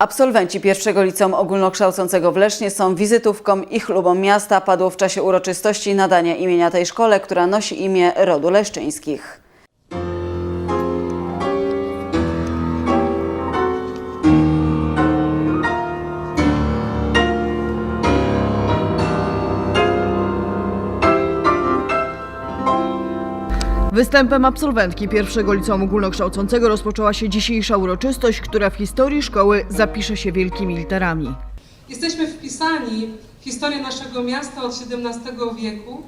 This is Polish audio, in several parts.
Absolwenci pierwszego liceum ogólnokształcącego w Lesznie są wizytówką i chlubą miasta. Padło w czasie uroczystości nadania imienia tej szkole, która nosi imię rodu Leszczyńskich. Występem absolwentki pierwszego liceum ogólnokształcącego rozpoczęła się dzisiejsza uroczystość, która w historii szkoły zapisze się wielkimi literami. Jesteśmy wpisani w historię naszego miasta od XVII wieku.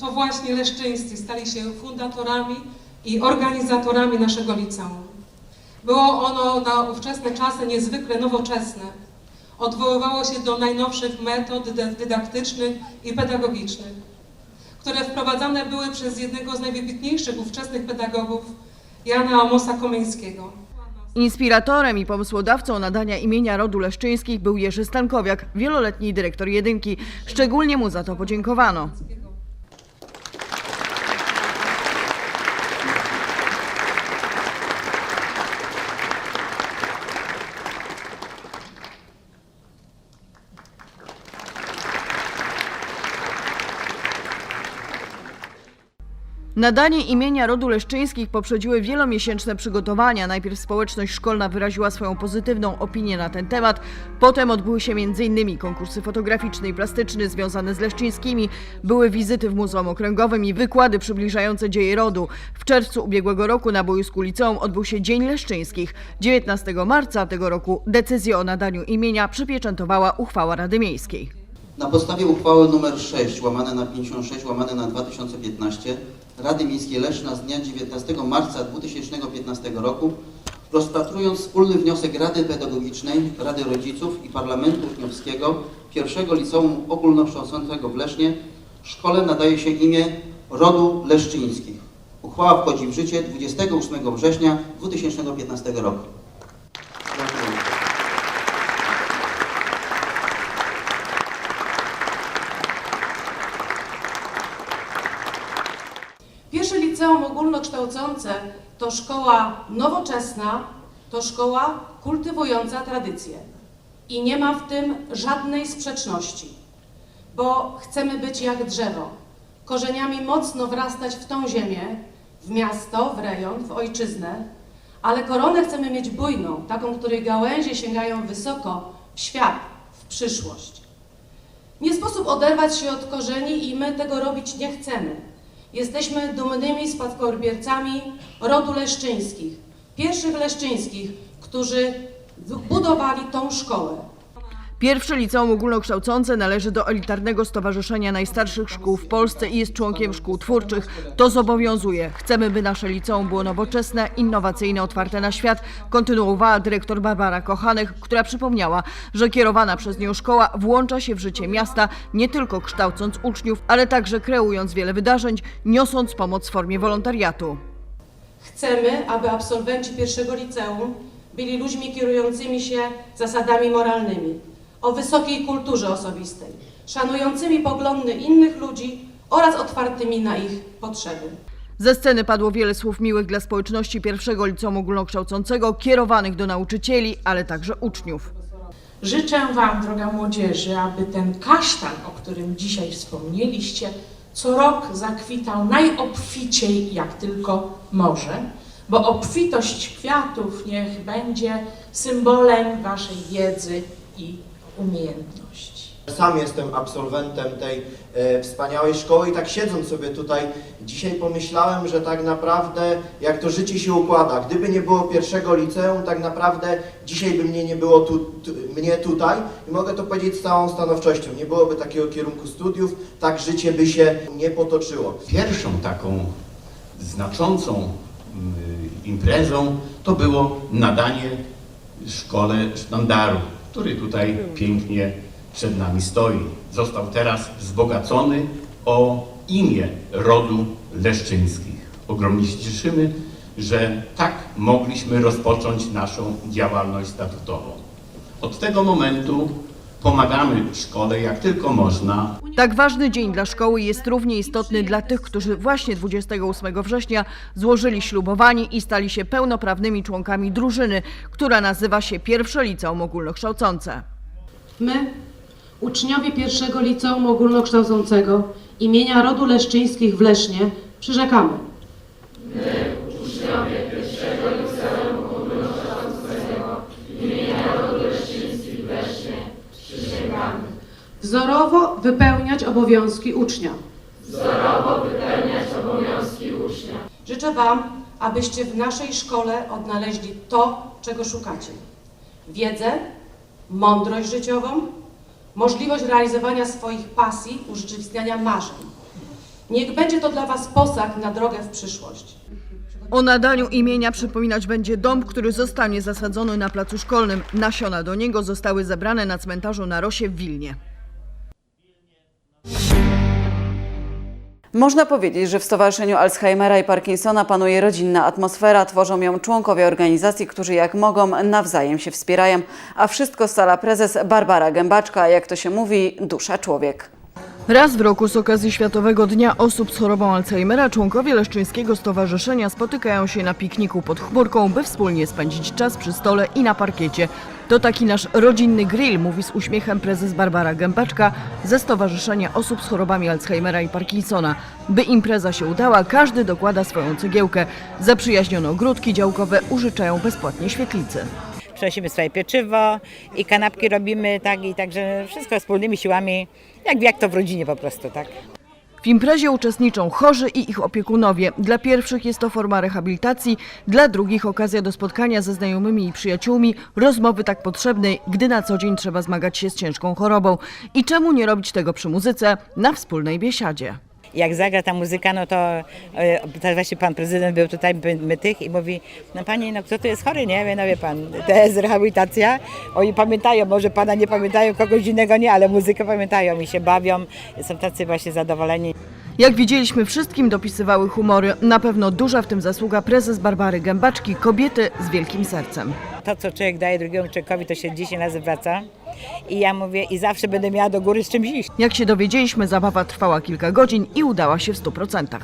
To właśnie leszczyńscy stali się fundatorami i organizatorami naszego liceum. Było ono na ówczesne czasy niezwykle nowoczesne. Odwoływało się do najnowszych metod dy- dydaktycznych i pedagogicznych, które wprowadzane były przez jednego z najwybitniejszych ówczesnych pedagogów, Jana Amosa Komeńskiego. Inspiratorem i pomysłodawcą nadania imienia rodu Leszczyńskich był Jerzy Stankowiak, wieloletni dyrektor Jedynki. Szczególnie mu za to podziękowano. Nadanie imienia rodu Leszczyńskich poprzedziły wielomiesięczne przygotowania. Najpierw społeczność szkolna wyraziła swoją pozytywną opinię na ten temat. Potem odbyły się m.in. konkursy fotograficzny i plastyczny związane z Leszczyńskimi. Były wizyty w Muzeum Okręgowym i wykłady przybliżające dzieje rodu. W czerwcu ubiegłego roku na boisku liceum odbył się Dzień Leszczyńskich. 19 marca tego roku decyzję o nadaniu imienia przypieczętowała uchwała Rady Miejskiej. Na podstawie uchwały nr 6 łamane na 56 łamane na 2015 Rady Miejskiej Leszna z dnia 19 marca 2015 roku rozpatrując wspólny wniosek Rady Pedagogicznej, Rady Rodziców i Parlamentu Uczniowskiego pierwszego liceum ogólnokształcącego w Lesznie szkole nadaje się imię rodu Leszczyńskich. Uchwała wchodzi w życie 28 września 2015 roku. Gratuluję. Pierwsze liceum ogólnokształcące to szkoła nowoczesna, to szkoła kultywująca tradycje. I nie ma w tym żadnej sprzeczności, bo chcemy być jak drzewo, korzeniami mocno wrastać w tą ziemię, w miasto, w rejon, w ojczyznę, ale koronę chcemy mieć bujną, taką, której gałęzie sięgają wysoko, w świat, w przyszłość. Nie sposób oderwać się od korzeni i my tego robić nie chcemy. Jesteśmy dumnymi spadkobiercami rodu Leszczyńskich, pierwszych Leszczyńskich, którzy budowali tą szkołę. Pierwsze liceum ogólnokształcące należy do elitarnego stowarzyszenia najstarszych szkół w Polsce i jest członkiem szkół twórczych. To zobowiązuje. Chcemy, by nasze liceum było nowoczesne, innowacyjne, otwarte na świat, kontynuowała dyrektor Barbara Kochanek, która przypomniała, że kierowana przez nią szkoła włącza się w życie miasta, nie tylko kształcąc uczniów, ale także kreując wiele wydarzeń, niosąc pomoc w formie wolontariatu. Chcemy, aby absolwenci pierwszego liceum byli ludźmi kierującymi się zasadami moralnymi, o wysokiej kulturze osobistej, szanującymi poglądy innych ludzi oraz otwartymi na ich potrzeby. Ze sceny padło wiele słów miłych dla społeczności pierwszego liceum ogólnokształcącego, kierowanych do nauczycieli, ale także uczniów. Życzę Wam, droga młodzieży, aby ten kasztan, o którym dzisiaj wspomnieliście, co rok zakwitał najobficiej jak tylko może, bo obfitość kwiatów niech będzie symbolem Waszej wiedzy i umiejętności. Sam jestem absolwentem tej e, wspaniałej szkoły i tak siedząc sobie tutaj dzisiaj pomyślałem, że tak naprawdę jak to życie się układa. Gdyby nie było pierwszego liceum, tak naprawdę dzisiaj by mnie nie było tu, tu, mnie tutaj i mogę to powiedzieć z całą stanowczością. Nie byłoby takiego kierunku studiów, tak życie by się nie potoczyło. Pierwszą taką znaczącą mm, imprezą to było nadanie szkole sztandaru, który tutaj pięknie przed nami stoi. Został teraz wzbogacony o imię rodu Leszczyńskich. Ogromnie się cieszymy, że tak mogliśmy rozpocząć naszą działalność statutową. Od tego momentu pomagamy szkole jak tylko można. Tak ważny dzień dla szkoły jest równie istotny dla tych, którzy właśnie 28 września złożyli ślubowanie i stali się pełnoprawnymi członkami drużyny, która nazywa się Pierwsze Liceum Ogólnokształcące. My, uczniowie pierwszego liceum ogólnokształcącego imienia rodu Leszczyńskich w Lesznie, przyrzekamy. Wzorowo wypełniać obowiązki ucznia. Wzorowo wypełniać obowiązki ucznia. Życzę Wam, abyście w naszej szkole odnaleźli to, czego szukacie. Wiedzę, mądrość życiową, możliwość realizowania swoich pasji, urzeczywistniania marzeń. Niech będzie to dla Was posag na drogę w przyszłość. O nadaniu imienia przypominać będzie dom, który zostanie zasadzony na placu szkolnym. Nasiona do niego zostały zebrane na cmentarzu na Rosie w Wilnie. Można powiedzieć, że w Stowarzyszeniu Alzheimera i Parkinsona panuje rodzinna atmosfera. Tworzą ją członkowie organizacji, którzy jak mogą nawzajem się wspierają. A wszystko stala prezes Barbara Gębaczka, jak to się mówi, dusza człowiek. Raz w roku z okazji Światowego Dnia Osób z chorobą Alzheimera członkowie Leszczyńskiego Stowarzyszenia spotykają się na pikniku pod chmurką, by wspólnie spędzić czas przy stole i na parkiecie. To taki nasz rodzinny grill, mówi z uśmiechem prezes Barbara Gębaczka ze Stowarzyszenia Osób z chorobami Alzheimera i Parkinsona. By impreza się udała, każdy dokłada swoją cegiełkę. Zaprzyjaźnione ogródki działkowe użyczają bezpłatnie świetlicy. Przynosimy swoje pieczywo i kanapki robimy, tak, i także wszystko wspólnymi siłami, jak, jak to w rodzinie po prostu, tak. W imprezie uczestniczą chorzy i ich opiekunowie. Dla pierwszych jest to forma rehabilitacji, dla drugich okazja do spotkania ze znajomymi i przyjaciółmi, rozmowy tak potrzebnej, gdy na co dzień trzeba zmagać się z ciężką chorobą. I czemu nie robić tego przy muzyce na wspólnej biesiadzie? Jak zagra ta muzyka, no to, e, to właśnie pan prezydent był tutaj, by- my tych i mówi, no pani, no kto tu jest chory, nie? Mówię, No wie pan, to jest rehabilitacja. Oni pamiętają, może pana nie pamiętają, kogoś innego nie, ale muzykę pamiętają i się bawią, są tacy właśnie zadowoleni. Jak widzieliśmy, wszystkim dopisywały humory. Na pewno duża w tym zasługa prezes Barbary Gębaczki, kobiety z wielkim sercem. To, co człowiek daje drugiemu człowiekowi, to się 10 razy wraca. I ja mówię, i zawsze będę miała do góry z czymś iść. Jak się dowiedzieliśmy, zabawa trwała kilka godzin i udała się w 100%.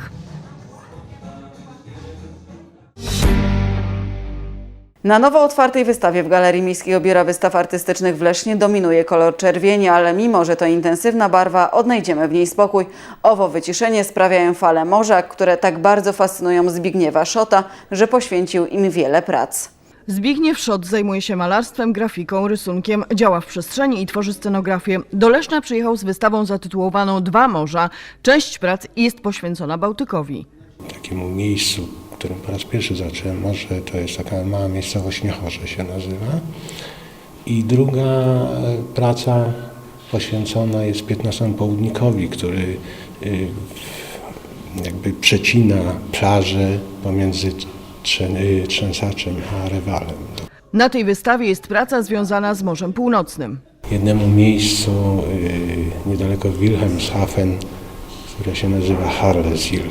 Na nowo otwartej wystawie w Galerii Miejskiego Biura Wystaw Artystycznych w Lesznie dominuje kolor czerwieni, ale mimo, że to intensywna barwa, odnajdziemy w niej spokój. Owo wyciszenie sprawiają fale morza, które tak bardzo fascynują Zbigniewa Szota, że poświęcił im wiele prac. Zbigniew Szot zajmuje się malarstwem, grafiką, rysunkiem, działa w przestrzeni i tworzy scenografię. Do Leszna przyjechał z wystawą zatytułowaną Dwa Morza. Część prac jest poświęcona Bałtykowi. takiemu miejscu, w którym po raz pierwszy zacząłem. Może to jest taka mała miejscowość Niechorze się nazywa. I druga e, praca poświęcona jest 15 południkowi, który y, jakby przecina plażę pomiędzy y, Trzęsaczem a Rewalem. Na tej wystawie jest praca związana z Morzem Północnym. Jednemu miejscu niedaleko Wilhelmshaven, które się nazywa Harlesil.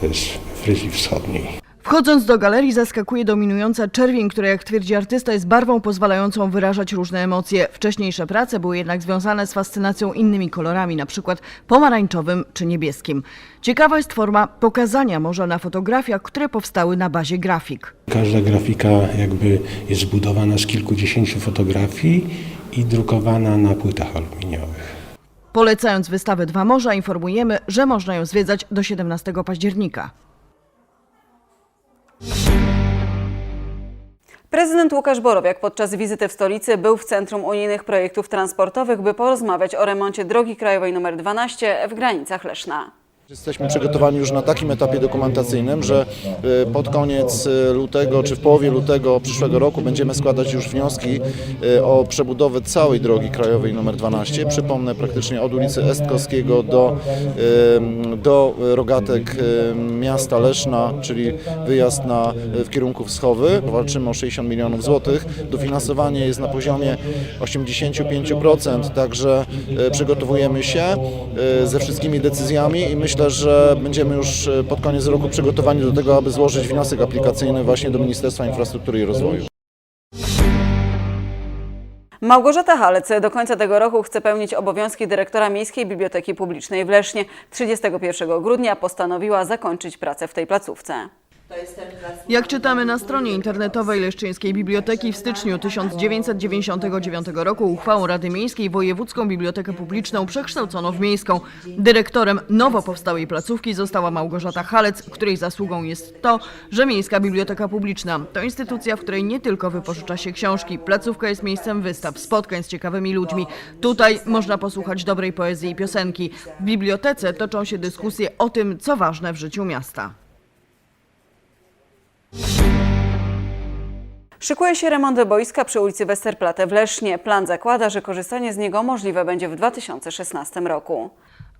To jest w Fryzji Wschodniej. Wchodząc do galerii zaskakuje dominująca czerwień, która jak twierdzi artysta jest barwą pozwalającą wyrażać różne emocje. Wcześniejsze prace były jednak związane z fascynacją innymi kolorami, na przykład pomarańczowym czy niebieskim. Ciekawa jest forma pokazania morza na fotografiach, które powstały na bazie grafik. Każda grafika jakby jest zbudowana z kilkudziesięciu fotografii i drukowana na płytach aluminiowych. Polecając wystawę Dwa Morza informujemy, że można ją zwiedzać do 17 października. Prezydent Łukasz Borowiak podczas wizyty w stolicy był w Centrum Unijnych Projektów Transportowych, by porozmawiać o remoncie drogi krajowej nr 12 w granicach Leszna. Jesteśmy przygotowani już na takim etapie dokumentacyjnym, że y, pod koniec y, lutego czy w połowie lutego przyszłego roku będziemy składać już wnioski y, o przebudowę całej drogi krajowej nr 12. Przypomnę praktycznie od ulicy Estkowskiego do, do rogatek miasta Leszna, czyli wyjazd na, w kierunku Wschowy. Walczymy o 60 milionów złotych. Dofinansowanie jest na poziomie 85%, także przygotowujemy się ze wszystkimi decyzjami i myślę, że będziemy już y, pod koniec roku przygotowani do tego, aby złożyć wniosek aplikacyjny właśnie do Ministerstwa Infrastruktury i Rozwoju. Małgorzata Halec do końca tego roku chce pełnić obowiązki dyrektora Miejskiej Biblioteki Publicznej w Lesznie. 31 grudnia postanowiła zakończyć pracę w tej placówce. Jak czytamy na stronie internetowej Leszczyńskiej Biblioteki w styczniu 1999 roku uchwałą Rady Miejskiej Wojewódzką Bibliotekę Publiczną przekształcono w miejską. Dyrektorem nowo powstałej placówki została Małgorzata Halec, której zasługą jest to, że Miejska Biblioteka Publiczna to instytucja, w której nie tylko wypożycza się książki. Placówka jest miejscem wystaw, spotkań z ciekawymi ludźmi. Tutaj można posłuchać dobrej poezji i piosenki. W bibliotece toczą się dyskusje o tym, co ważne w życiu miasta. Szykuje się remont boiska przy ulicy Westerplatte w Lesznie. Plan zakłada, że korzystanie z niego możliwe będzie w 2016 roku.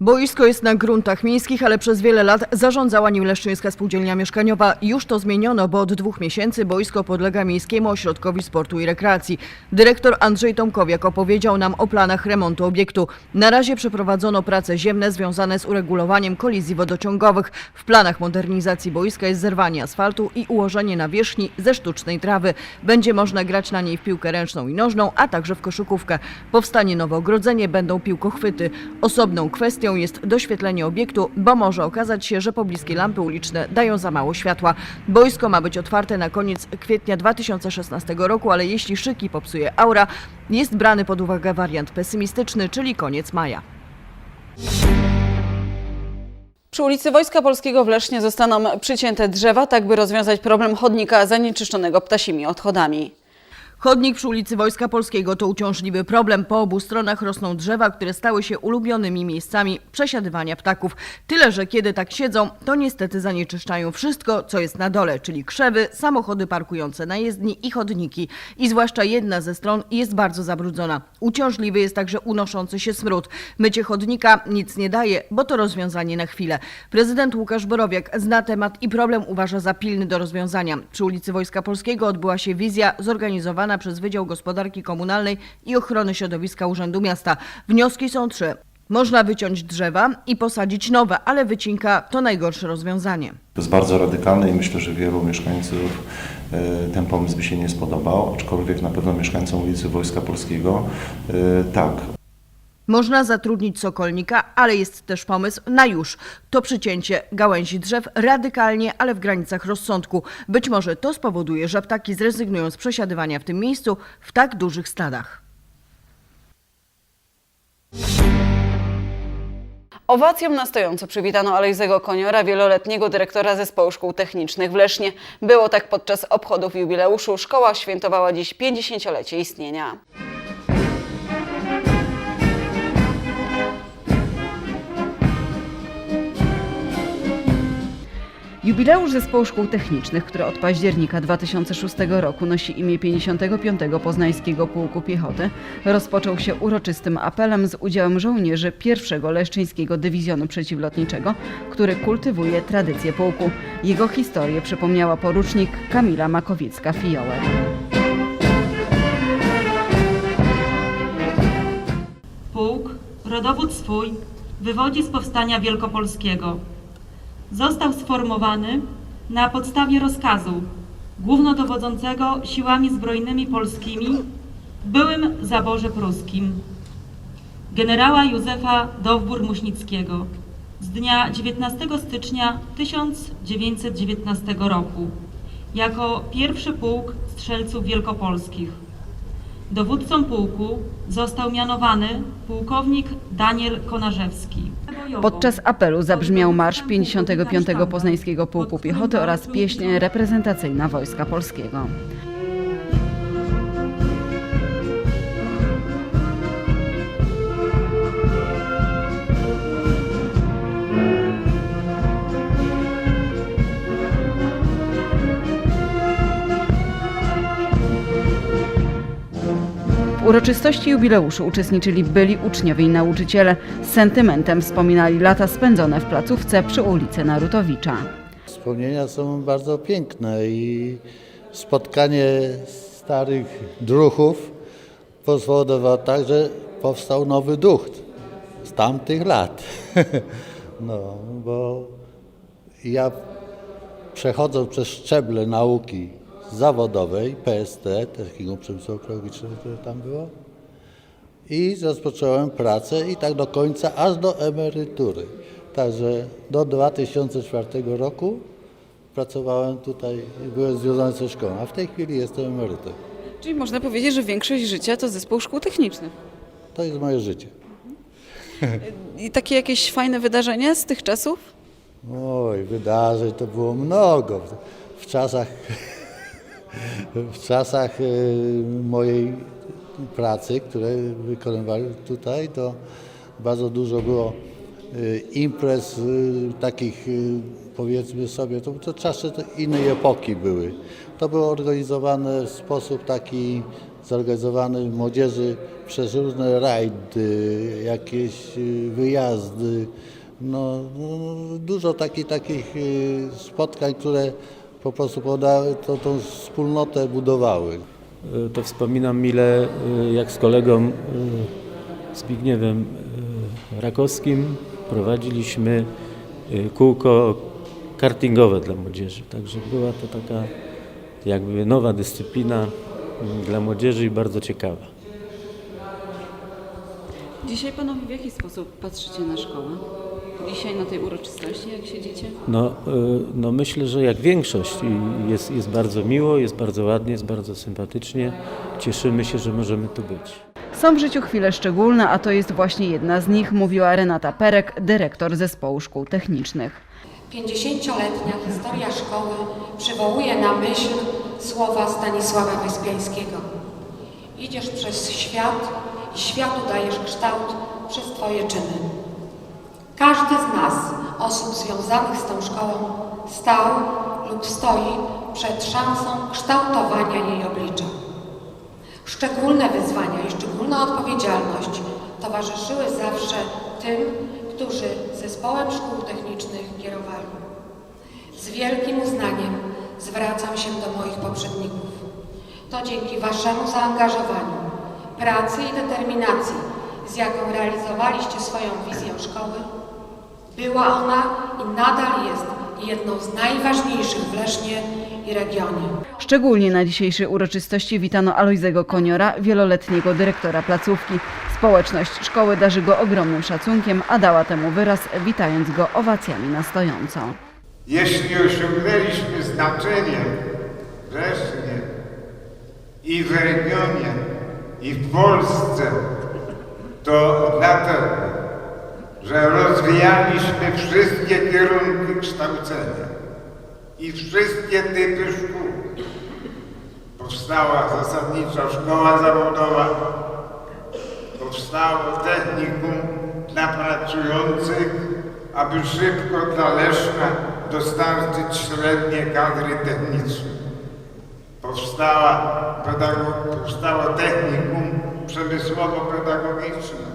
Boisko jest na gruntach miejskich, ale przez wiele lat zarządzała nim Leszczyńska Spółdzielnia Mieszkaniowa. Już to zmieniono, bo od dwóch miesięcy boisko podlega Miejskiemu Ośrodkowi Sportu i Rekreacji. Dyrektor Andrzej Tomkowiak opowiedział nam o planach remontu obiektu. Na razie przeprowadzono prace ziemne związane z uregulowaniem kolizji wodociągowych. W planach modernizacji boiska jest zerwanie asfaltu i ułożenie nawierzchni ze sztucznej trawy. Będzie można grać na niej w piłkę ręczną i nożną, a także w koszykówkę. Powstanie nowe ogrodzenie, będą piłkochwyty. Osobną kwestią jest doświetlenie obiektu, bo może okazać się, że pobliskie lampy uliczne dają za mało światła. Boisko ma być otwarte na koniec kwietnia 2016 roku, ale jeśli szyki popsuje aura, jest brany pod uwagę wariant pesymistyczny, czyli koniec maja. Przy ulicy Wojska Polskiego w Lesznie zostaną przycięte drzewa, tak by rozwiązać problem chodnika zanieczyszczonego ptasimi odchodami. Chodnik przy ulicy Wojska Polskiego to uciążliwy problem. Po obu stronach rosną drzewa, które stały się ulubionymi miejscami przesiadywania ptaków. Tyle, że kiedy tak siedzą, to niestety zanieczyszczają wszystko, co jest na dole, czyli krzewy, samochody parkujące na jezdni i chodniki. I zwłaszcza jedna ze stron jest bardzo zabrudzona. Uciążliwy jest także unoszący się smród. Mycie chodnika nic nie daje, bo to rozwiązanie na chwilę. Prezydent Łukasz Borowiak zna temat i problem uważa za pilny do rozwiązania. Przy ulicy Wojska Polskiego odbyła się wizja zorganizowana przez Wydział Gospodarki Komunalnej i Ochrony Środowiska Urzędu Miasta. Wnioski są trzy. Można wyciąć drzewa i posadzić nowe, ale wycinka to najgorsze rozwiązanie. To jest bardzo radykalne i myślę, że wielu mieszkańców e, ten pomysł by się nie spodobał, aczkolwiek na pewno mieszkańcom ulicy Wojska Polskiego e, tak. Można zatrudnić sokolnika, ale jest też pomysł na już. To przycięcie gałęzi drzew radykalnie, ale w granicach rozsądku. Być może to spowoduje, że ptaki zrezygnują z przesiadywania w tym miejscu w tak dużych stadach. Owacją na stojąco przywitano Alejzego Koniora, wieloletniego dyrektora Zespołu Szkół Technicznych w Lesznie. Było tak podczas obchodów jubileuszu. Szkoła świętowała dziś 50-lecie istnienia. Jubileusz Zespołu Szkół Technicznych, który od października 2006 roku nosi imię 55. Poznańskiego Pułku Piechoty, rozpoczął się uroczystym apelem z udziałem żołnierzy pierwszego Leszczyńskiego Dywizjonu Przeciwlotniczego, który kultywuje tradycję pułku. Jego historię przypomniała porucznik Kamila Makowiecka-Fiołek. Pułk, rodowód swój, wywodzi z powstania wielkopolskiego. Został sformowany na podstawie rozkazu głównodowodzącego siłami zbrojnymi polskimi w byłym zaborze pruskim, generała Józefa Dowbór-Muśnickiego z dnia 19 stycznia 1919 roku jako pierwszy pułk strzelców wielkopolskich. Dowódcą pułku został mianowany pułkownik Daniel Konarzewski. Podczas apelu zabrzmiał marsz 55. Poznańskiego Pułku Piechoty oraz pieśń reprezentacyjna Wojska Polskiego. Uroczystości jubileuszu uczestniczyli byli uczniowie i nauczyciele. Z sentymentem wspominali lata spędzone w placówce przy ulicy Narutowicza. Wspomnienia są bardzo piękne i spotkanie starych druhów powodowało tak, że powstał nowy duch z tamtych lat. No, bo ja przechodząc przez szczeble nauki zawodowej, PST, Technikum Przemysłu Ekologicznego, które tam było, i rozpocząłem pracę i tak do końca, aż do emerytury. Także do 2004 roku pracowałem tutaj, byłem związany ze szkołą, a w tej chwili jestem emerytem. Czyli można powiedzieć, że większość życia to zespół szkół technicznych. To jest moje życie. I takie jakieś fajne wydarzenia z tych czasów? Oj, wydarzeń to było mnogo. W czasach, w czasach y, mojej pracy, które wykonywałem tutaj, to bardzo dużo było y, imprez y, takich, powiedzmy sobie, to, to czasy to innej epoki były. To było organizowane w sposób taki zorganizowany młodzieży przez różne rajdy, jakieś wyjazdy. No, no, dużo takich, takich spotkań, które po prostu podały, to, tą wspólnotę budowały. To wspominam mile, y, jak z kolegą y, Zbigniewem Rakowskim prowadziliśmy kółko kartingowe dla młodzieży. Także była to taka jakby nowa dyscyplina y, dla młodzieży i bardzo ciekawa. Dzisiaj panowie w jaki sposób patrzycie na szkołę? Dzisiaj na tej uroczystości, jak siedzicie? No, y, no myślę, że jak większość i jest, jest bardzo miło, jest bardzo ładnie, jest bardzo sympatycznie. Cieszymy się, że możemy tu być. Są w życiu chwile szczególne, a to jest właśnie jedna z nich, mówiła Renata Perek, dyrektor zespołu szkół technicznych. 50-letnia historia szkoły przywołuje na myśl słowa Stanisława Wyspiańskiego. Idziesz przez świat i światu dajesz kształt przez Twoje czyny. Każdy z nas, osób związanych z tą szkołą, stał lub stoi przed szansą kształtowania jej oblicza. Szczególne wyzwania i szczególna odpowiedzialność towarzyszyły zawsze tym, którzy zespołem szkół technicznych kierowali. Z wielkim uznaniem zwracam się do moich poprzedników. To dzięki Waszemu zaangażowaniu, pracy i determinacji, z jaką realizowaliście swoją wizję szkoły, była ona i nadal jest jedną z najważniejszych w Lesznie i regionie. Szczególnie na dzisiejszej uroczystości witano Alojzego Koniora, wieloletniego dyrektora placówki. Społeczność szkoły darzy go ogromnym szacunkiem, a dała temu wyraz, witając go owacjami na stojąco. Jeśli osiągnęliśmy znaczenie w Lesznie i w regionie, i w Polsce, to dlatego, że rozwijaliśmy wszystkie kierunki kształcenia i wszystkie typy szkół. Powstała zasadnicza szkoła zawodowa, powstało technikum dla pracujących, aby szybko dla Leszna dostarczyć średnie kadry techniczne. Powstała powstało technikum przemysłowo-pedagogiczne.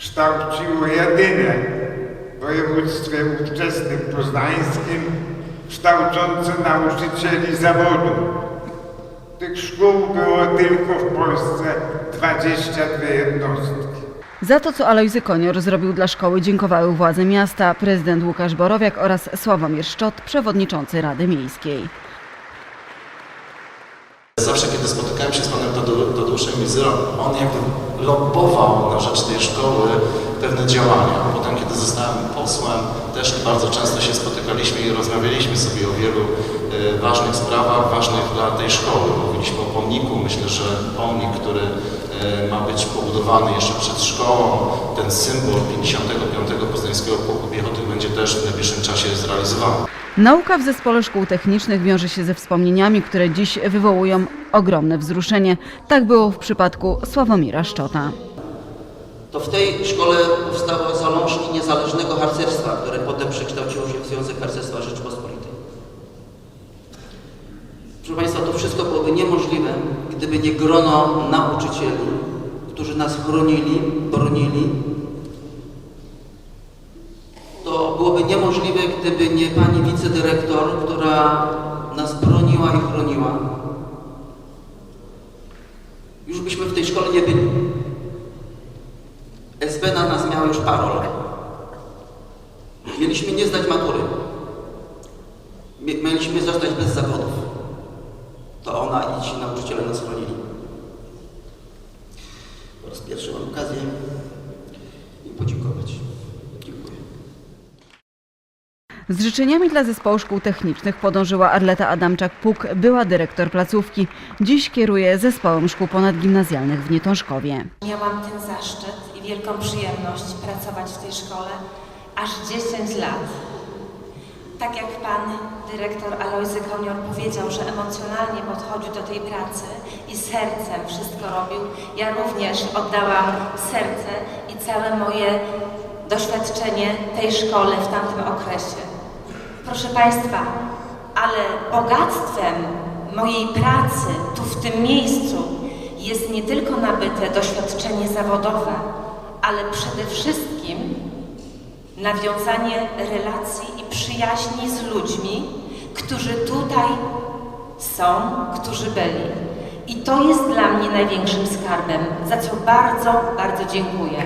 Kształciło jedyne w województwie ówczesnym poznańskim kształcące nauczycieli zawodu. Tych szkół było tylko w Polsce 22 jednostki. Za to, co Alojzy Konior zrobił dla szkoły, dziękowały władze miasta, prezydent Łukasz Borowiak oraz Sławomir Szczot, przewodniczący Rady Miejskiej. Zawsze, kiedy spotykałem się z panem Tadeuszem Mizyro, on jakby lobbował na rzecz tej szkoły pewne działania. Potem, kiedy zostałem posłem, też bardzo często się spotykaliśmy i rozmawialiśmy sobie o wielu e, ważnych sprawach, ważnych dla tej szkoły. Mówiliśmy o pomniku. Myślę, że pomnik, który e, ma być pobudowany jeszcze przed szkołą, ten symbol 55. Poznańskiego Pułku Piechoty będzie też w najbliższym czasie zrealizowany. Nauka w zespole szkół technicznych wiąże się ze wspomnieniami, które dziś wywołują ogromne wzruszenie. Tak było w przypadku Sławomira Szczota. To w tej szkole powstały zalążki niezależnego harcerstwa, które potem przekształciło się w Związek Harcerstwa Rzeczypospolitej. Proszę Państwa, to wszystko byłoby niemożliwe, gdyby nie grono nauczycieli, którzy nas chronili, bronili. To byłoby niemożliwe, gdyby nie pani wicedyrektor, która nas broniła i chroniła. Już byśmy w tej szkole nie byli. SB na nas miała już parol. Mieliśmy nie zdać matury. Mie- Mieliśmy zostać bez zawodów. To ona i ci nauczyciele nas chronili. Po raz pierwszy mam okazję i podziękować. Dziękuję. Z życzeniami dla zespołu szkół technicznych podążyła Arleta Adamczak-Puk, była dyrektor placówki. Dziś kieruje zespołem szkół ponadgimnazjalnych w Nietążkowie. Miałam ten zaszczyt i wielką przyjemność pracować w tej szkole aż 10 lat. Tak jak pan dyrektor Alojzy Konior powiedział, że emocjonalnie podchodził do tej pracy i sercem wszystko robił, ja również oddałam serce i całe moje doświadczenie tej szkole w tamtym okresie. Proszę Państwa, ale bogactwem mojej pracy tu w tym miejscu jest nie tylko nabyte doświadczenie zawodowe, ale przede wszystkim nawiązanie relacji i przyjaźni z ludźmi, którzy tutaj są, którzy byli. I to jest dla mnie największym skarbem, za co bardzo, bardzo dziękuję.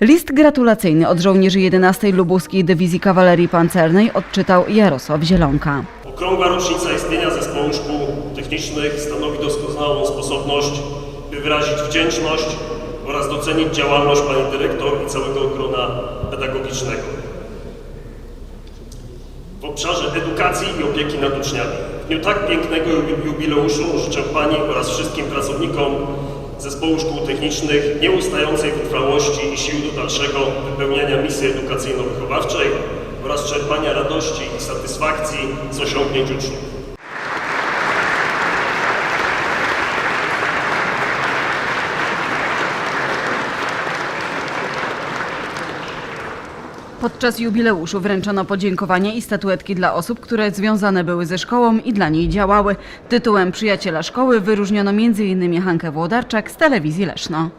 List gratulacyjny od żołnierzy 11 Lubuskiej Dywizji Kawalerii Pancernej odczytał Jarosław Zielonka. Okrągła rocznica istnienia Zespołu Szkół Technicznych stanowi doskonałą sposobność, by wyrazić wdzięczność oraz docenić działalność Pani Dyrektor i całego grona pedagogicznego w obszarze edukacji i opieki nad uczniami. W dniu tak pięknego jubileuszu życzę Pani oraz wszystkim pracownikom Zespołu Szkół Technicznych nieustającej wytrwałości i sił do dalszego wypełniania misji edukacyjno-wychowawczej oraz czerpania radości i satysfakcji z osiągnięć uczniów. Podczas jubileuszu wręczono podziękowania i statuetki dla osób, które związane były ze szkołą i dla niej działały. Tytułem Przyjaciela Szkoły wyróżniono m.in. Hankę Włodarczak z telewizji Leszno.